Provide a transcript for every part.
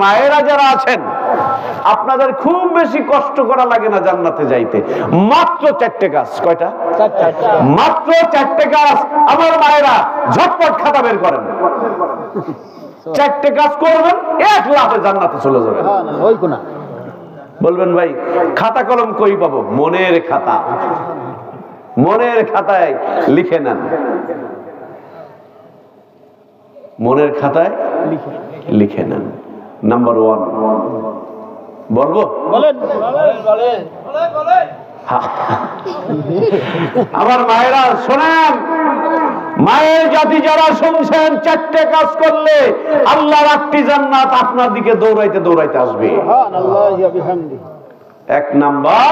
মায়েরা যারা আছেন, আপনাদের খুব বেশি কষ্ট করা লাগে না জান্নাতে যাইতে। মাত্র চারটে কাজ, কয়টা? মাত্র চারটে কাজ আমার মায়েরা ঝটপট খাতা বের করেন। চারটে কাজ করবেন, এক লাভে জান্নাতে চলে যাবেন। বলবেন, ভাই, খাতা কলম কই পাবো? মনের খাতা। মনের খাতায় লিখে নেন। মনের খাতায় লিখে নেন। নাম্বার ওয়ান বলব? আমার মায়েরা শোনেন। মায়ের জাতি যারা শুনছেন চারটে কাজ করলে আল্লাহর একটি জান্নাত আপনার দিকে দৌড়াইতে দৌড়াইতে আসবে। এক নাম্বার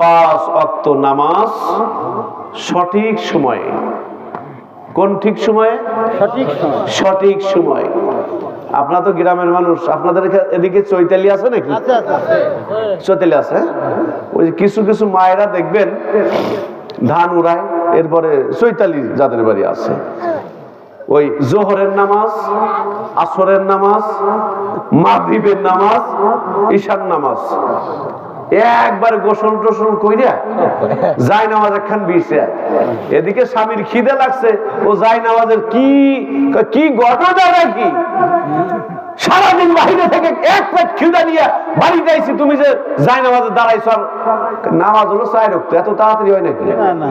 পাঁচ অক্ত নামাজ সঠিক সময়ে। কোন ঠিক সময়ে? সঠিক সময়। সঠিক সময়। আপনার তো গ্রামের মানুষ আপনাদের এদিকে চৈতালি আছে নাকি? চৈতালি আছে হ্যাঁ? ওই কিছু কিছু মায়েরা দেখবেন ধান উড়ায় এরপরে চৈতালি যাদের বাড়ি আছে। ওই জোহরের নামাজ আসরের নামাজ মাগরিবের নামাজ ঈশান নামাজ। একবার গোসল টোসল কইরা যাই নামাজ একখান বিষে এদিকে স্বামীর খিদে লাগছে ও যাই নামাজের কি কি ঘটনা নাকি বাহিরে থেকে এক প্লেট খিদা নিয়ে বাড়ি যাইছি তুমি যে যাই নামাজে দাঁড়াইছ নামাজ হলো চাই রক্ত এত তাড়াতাড়ি হয় নাকি? না না।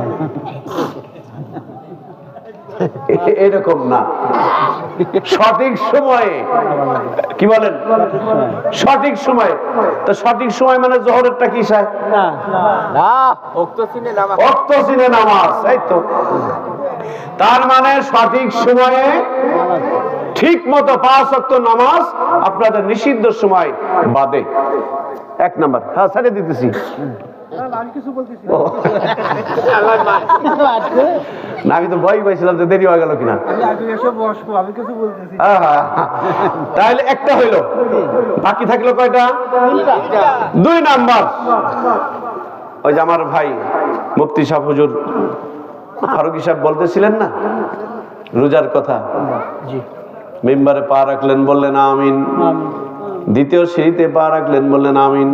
এ- এরকম না। সঠিক সময়ে কি বলেন? সঠিক সময়ে। তো সঠিক সময় মানে জোহরেরটা কি চায় না। না অক্ত সিনে নামাজ এই তো। তার মানে সঠিক সময়ে ঠিক মতো পাঁচ অক্ত নামাজ আপনাদের নিষিদ্ধ সময় বাদে। এক নাম্বার। হ্যাঁ ছেড়ে দিতেছি। আমি তো ভয় পাইছিলাম দেরি হয়ে গেল কিনা। বলতেছি আহা, তাহলে একটা বাকি থাকল কয়টা? দুই নাম্বার। ওই যে আমার ভাই মুফতি সাহেব হুজুর ফারুকি সাহেব বলতেছিলেন না? রোজার কথা। জি। মেম্বারে পা রাখলেন বললেন আমিন। দ্বিতীয় সিঁড়িতে পা রাখলেন বললেন আমিন।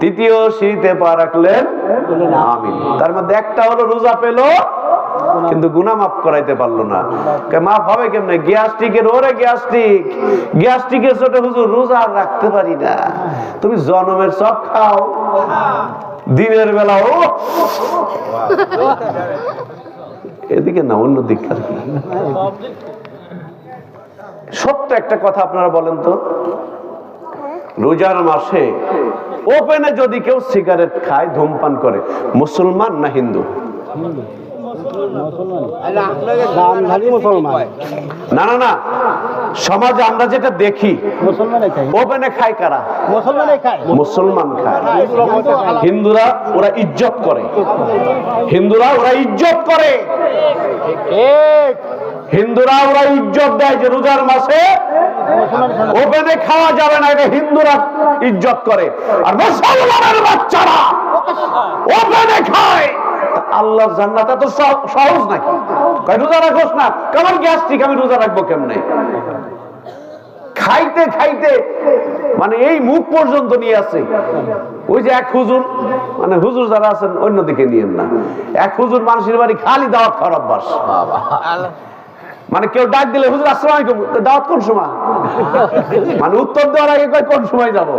তৃতীয় সিঁড়িতে পা রাখলেন আমিন। তার মধ্যে একটা হলো রোজা পেল কিন্তু গুনা মাফ করাইতে পারল না। মাফ হবে কেমনে? গ্যাস্ট্রিকের ওরে গ্যাস্ট্রিক। গ্যাস্ট্রিকের ছোট হুজুর রোজা আর রাখতে পারি না। তুমি জনমের সব খাও। দিনের বেলা ও। এদিকে না অন্য দিক সত্য একটা কথা আপনারা বলেন তো। রোজার মাসে ওপেনে যদি কেউ সিগারেট খায় ধূমপান করে মুসলমান না হিন্দু? না না না। সমাজে আমরা যেটা দেখি ওপেনে খায় কারা? মুসলমান খায়। হিন্দুরা ওরা ইজ্জত করে। হিন্দুরা ওরা ইজ্জত করে। ঠিক হিন্দুরা ওরা ইজ্জত দেয় যে রোজার মাসে ওপেনে খাওয়া যাবে না, এটা হিন্দুরা ইজ্জত করে। আর মুসলমানের বাচ্চারা ওপেনে খায়। আল্লাহ জান্নাত এত সহজ নাকি? রোজা রাখোস না? কেমন গ্যাস্ট্রিক, আমি রোজা রাখব কেমনে? খাইতে খাইতে মানে এই মুখ পর্যন্ত নিয়ে আসে ওই যে এক হুজুর মানে হুজুর যারা আছেন, অন্যদিকে নিয়েন না। এক হুজুর মানুষের বাড়ি খালি দাওয়াত খাওয়ার অভ্যাস। মানে কেউ ডাক দিলে, হুজুর, আসসালাম আলাইকুম। দাওয়াত কোন সময়? মানে উত্তর দেওয়ার আগে কয়, কোন সময় যাব?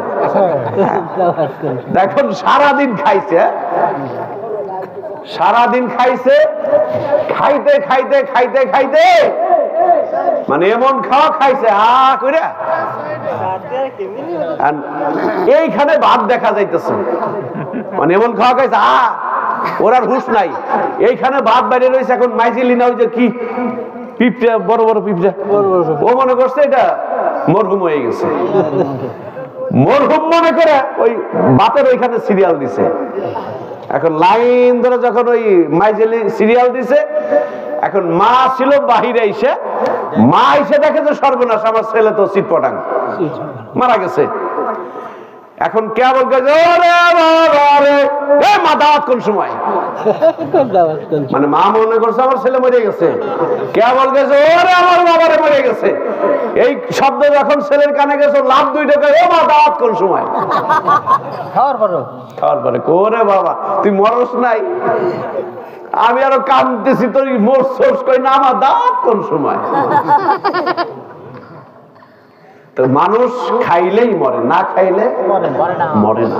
দেখুন, সারাদিন খাইছে সারাদিন খাইছে, খাইতে খাইতে খাইতে খাইতে মানে এমন খাওয়া খাইছে, হা করে এইখানে ভাত দেখা যাইতেছে। মানে এমন খাওয়া খাইছে, আ, ওর হুশ নাই। এইখানে ভাত বাইরে রয়েছে, এখন মাইজিলি না ওই যে কি পিঁপড়া বড় বড় পিঁপড়া। ও মনে করছে এটা মরহুম হয়ে গেছে। মরহুম মনে করে ওই বাতের ওইখানে সিরিয়াল দিছে। এখন লাইন ধরে যখন ওই মাইজেলি সিরিয়াল দিছে এখন মা ছিল বাহিরে এসে মা এসে দেখে যে সর্বনাশ আমার ছেলে তো চিটপটাং মারা গেছে। এখন কে বলছে ওরে বাবা মা দাওয়াত কোন সময়? মানে মা মনে করছে আমার ছেলে মরে গেছে। কেবল গেছে ওরে আমার বাবারে মরে গেছে। এই শব্দ যখন ছেলের কানে গেছে লাভ দুই টাকা ও মা দাওয়াত কোন সময়? খাওয়ার পরও খাওয়ার পরে। কোরে বাবা তুই মরস নাই। আমি আরও কাঁদতেছি তোর মোর সোর্স কই না আমার দাওয়াত কোন সময়? মানুষ খাইলেই মরে না খাইলে মরে মরে না। মরে না।